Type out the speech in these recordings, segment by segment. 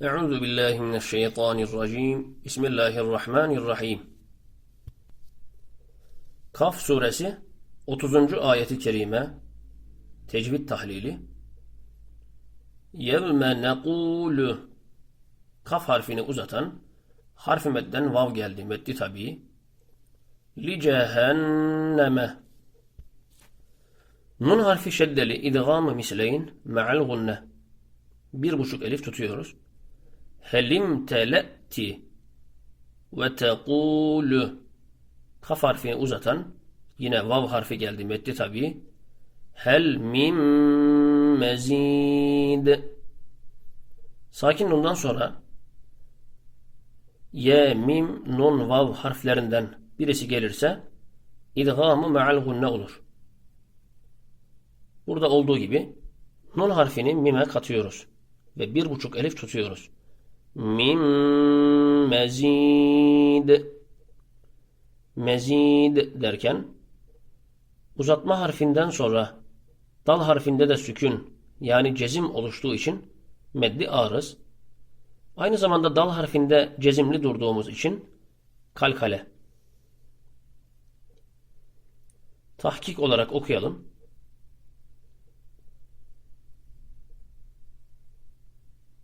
Euzu billahi mineşşeytanirracim. Bismillahirrahmanirrahim. Kaf suresi 30. ayeti kerime tecvid tahlili Yevme nekulu Kaf harfini uzatan harfi medden vav geldi. Meddi tabii. Li cehenneme Nun harfi şeddeli idgamı misleyin me'al gunne. Bir buçuk elif tutuyoruz. Helim tele'ti ve tekulu Kaf harfini uzatan yine vav harfi geldi meddi tabii. Hel mim mezid Sakin nundan sonra ye, mim, nun, vav harflerinden birisi gelirse idgamı me'al gunne olur. Burada olduğu gibi nun harfini mime katıyoruz ve bir buçuk elif tutuyoruz. Mim mezid mezid derken uzatma harfinden sonra dal harfinde de sükun yani cezim oluştuğu için meddi arız. Aynı zamanda dal harfinde cezimli durduğumuz için kalkale. Tahkik olarak okuyalım.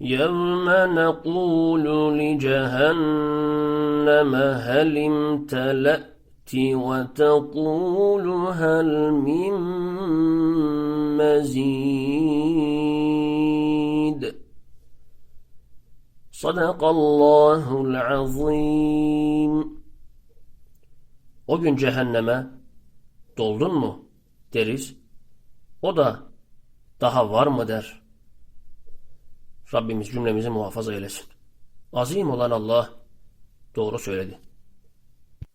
يوم نقول لجهنم هل امتلأت وتقول هل من مزيد صدق الله العظيم O gün cehenneme doldun mu deriz. O da daha var mı der. Rabbimiz cümlemizi muhafaza eylesin. Azim olan Allah doğru söyledi.